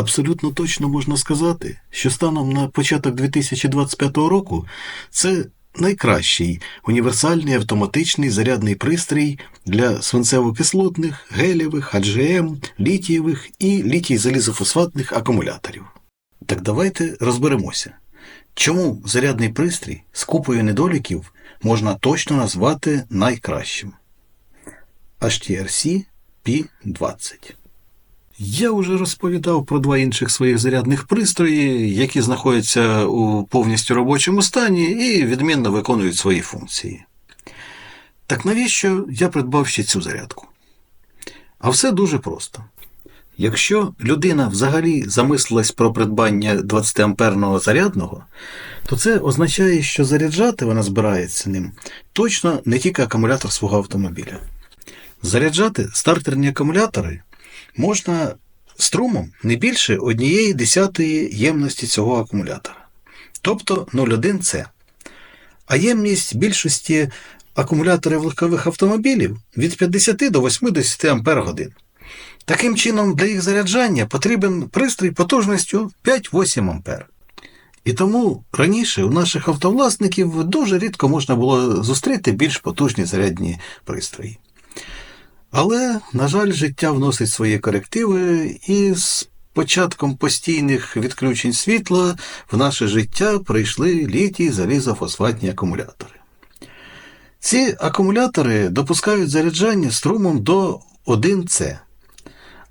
Абсолютно точно можна сказати, що станом на початок 2025 року це найкращий універсальний автоматичний зарядний пристрій для свинцево-кислотних, гелєвих, АДЖМ, літієвих і літій-залізофосфатних акумуляторів. Так давайте розберемося, чому зарядний пристрій з купою недоліків можна точно назвати найкращим. HTRC P20 я вже розповідав про два інших своїх зарядних пристрої, які знаходяться у повністю робочому стані і відмінно виконують свої функції. Так навіщо я придбав ще цю зарядку? А все дуже просто. Якщо людина взагалі замислилась про придбання 20-амперного зарядного, то це означає, що заряджати вона збирається ним точно не тільки акумулятор свого автомобіля. Заряджати стартерні акумулятори можна струмом не більше однієї десятої ємності цього акумулятора, тобто 0,1 С. А ємність більшості акумуляторів легкових автомобілів від 50 до 80 Ампер годин. Таким чином, для їх заряджання потрібен пристрій потужністю 5-8 Ампер. І тому раніше у наших автовласників дуже рідко можна було зустріти більш потужні зарядні пристрої. Але, на жаль, життя вносить свої корективи, і з початком постійних відключень світла в наше життя прийшли літій залізофосфатні акумулятори. Ці акумулятори допускають заряджання струмом до 1 С,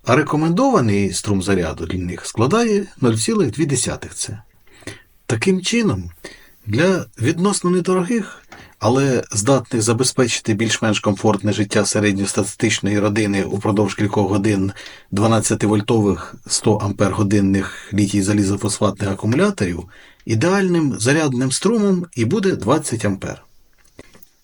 а рекомендований струм заряду для них складає 0,2 С. Таким чином, для відносно недорогих але здатних забезпечити більш-менш комфортне життя середньостатистичної родини упродовж кількох годин 12-вольтових 100 ампер-годинних літій залізофосфатних акумуляторів, ідеальним зарядним струмом і буде 20 ампер.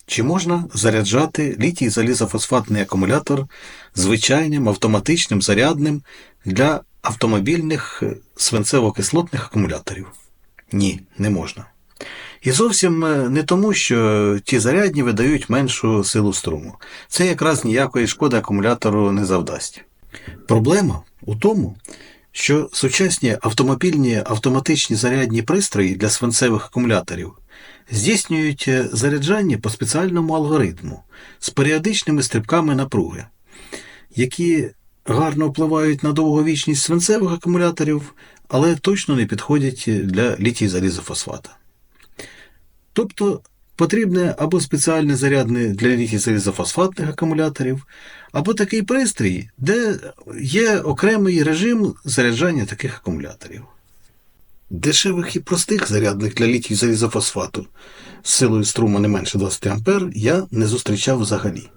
Чи можна заряджати літій залізофосфатний акумулятор звичайним автоматичним зарядним для автомобільних свинцево-кислотних акумуляторів? Ні, не можна. І зовсім е, не тому, що ті зарядні видають меншу силу струму. Це якраз ніякої шкоди акумулятору не завдасть. Проблема у тому, що сучасні автомобільні автоматичні зарядні пристрої для свинцевих акумуляторів здійснюють е, заряджання по спеціальному алгоритму з періодичними стрибками напруги, які гарно впливають на довговічність свинцевих акумуляторів, але точно не підходять для літій залізофосфата. Тобто потрібне або спеціальне зарядне для літій залізофосфатних акумуляторів, або такий пристрій, де є окремий режим заряджання таких акумуляторів. Дешевих і простих зарядних для літій залізофосфату з силою струму не менше 20 А я не зустрічав взагалі.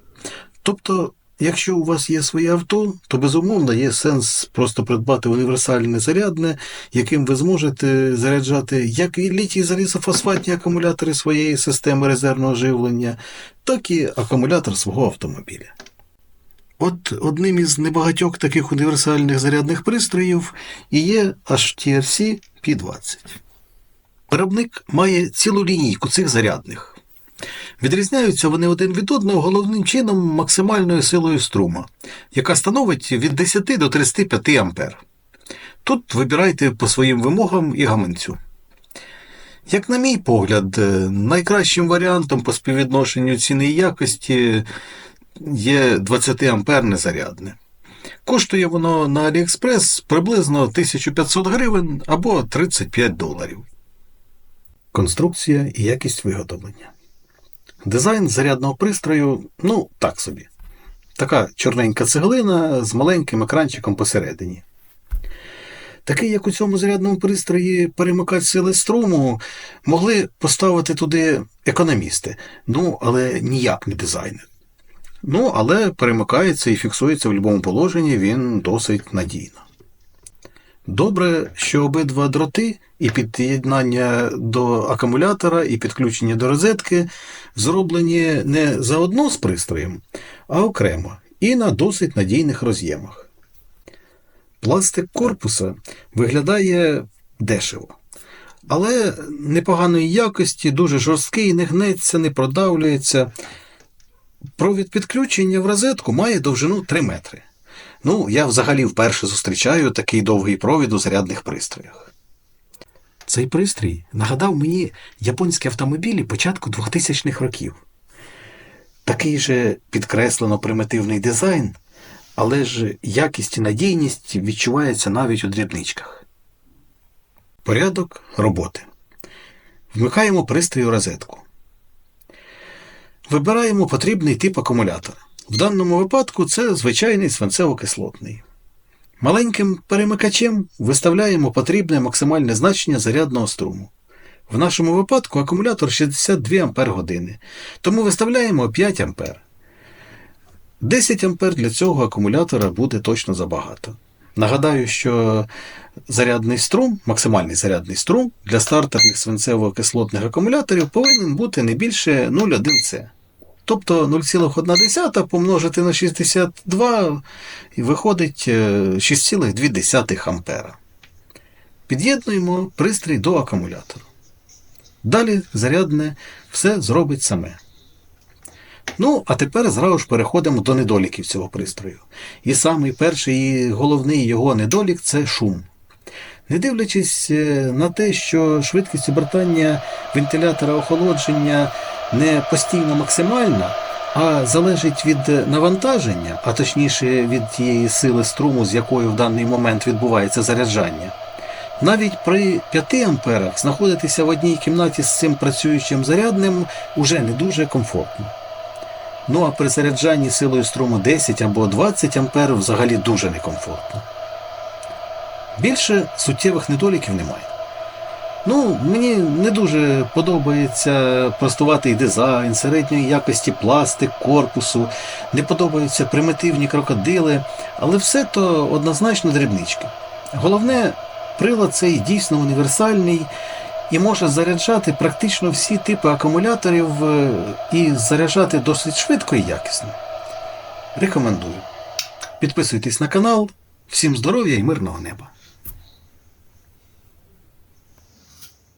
Тобто Якщо у вас є своє авто, то безумовно є сенс просто придбати універсальне зарядне, яким ви зможете заряджати як і літій залізофосфатні акумулятори своєї системи резервного живлення, так і акумулятор свого автомобіля. От одним із небагатьох таких універсальних зарядних пристроїв і є HTRC P20. Виробник має цілу лінійку цих зарядних. Відрізняються вони один від одного головним чином максимальною силою струма, яка становить від 10 до 35 А. Тут вибирайте по своїм вимогам і гаманцю. Як на мій погляд, найкращим варіантом по співвідношенню ціни і якості є 20 амперне зарядне. Коштує воно на AliExpress приблизно 1500 гривень або 35 доларів. Конструкція і якість виготовлення. Дизайн зарядного пристрою, ну, так собі. Така чорненька цеглина з маленьким екранчиком посередині. Такий, як у цьому зарядному пристрої перемикач сили струму, могли поставити туди економісти, ну, але ніяк не дизайнер. Ну, але перемикається і фіксується в будь-якому положенні, він досить надійно. Добре, що обидва дроти і під'єднання до акумулятора, і підключення до розетки зроблені не заодно з пристроєм, а окремо і на досить надійних роз'ємах. Пластик корпуса виглядає дешево, але непоганої якості, дуже жорсткий, не гнеться, не продавлюється. Провід підключення в розетку має довжину 3 метри. Ну, я взагалі вперше зустрічаю такий довгий провід у зарядних пристроях. Цей пристрій нагадав мені японські автомобілі початку 2000-х років. Такий же підкреслено примітивний дизайн, але ж якість і надійність відчувається навіть у дрібничках. Порядок роботи. Вмикаємо пристрій у розетку. Вибираємо потрібний тип акумулятора. В даному випадку це звичайний свинцево-кислотний. Маленьким перемикачем виставляємо потрібне максимальне значення зарядного струму. В нашому випадку акумулятор 62 Ампер години, тому виставляємо 5 Ампер. 10 Ампер для цього акумулятора буде точно забагато. Нагадаю, що зарядний струм, максимальний зарядний струм для стартерних свинцево-кислотних акумуляторів повинен бути не більше 0,1 С. Тобто 0,1 помножити на 62 і виходить е, 6,2 ампера. Під'єднуємо пристрій до акумулятора. Далі зарядне все зробить саме. Ну, а тепер зразу ж переходимо до недоліків цього пристрою. І самий перший і головний його недолік це шум. Не дивлячись е, на те, що швидкість обертання вентилятора охолодження не постійно максимальна, а залежить від навантаження, а точніше від тієї сили струму, з якою в даний момент відбувається заряджання. Навіть при 5 амперах знаходитися в одній кімнаті з цим працюючим зарядним уже не дуже комфортно. Ну а при заряджанні силою струму 10 або 20 ампер взагалі дуже некомфортно. Більше суттєвих недоліків немає. Ну, мені не дуже подобається простуватий дизайн, середньої якості пластик, корпусу, не подобаються примітивні крокодили, але все то однозначно дрібнички. Головне, прилад цей дійсно універсальний і може заряджати практично всі типи акумуляторів е, і заряджати досить швидко і якісно. Рекомендую. Підписуйтесь на канал. Всім здоров'я і мирного неба!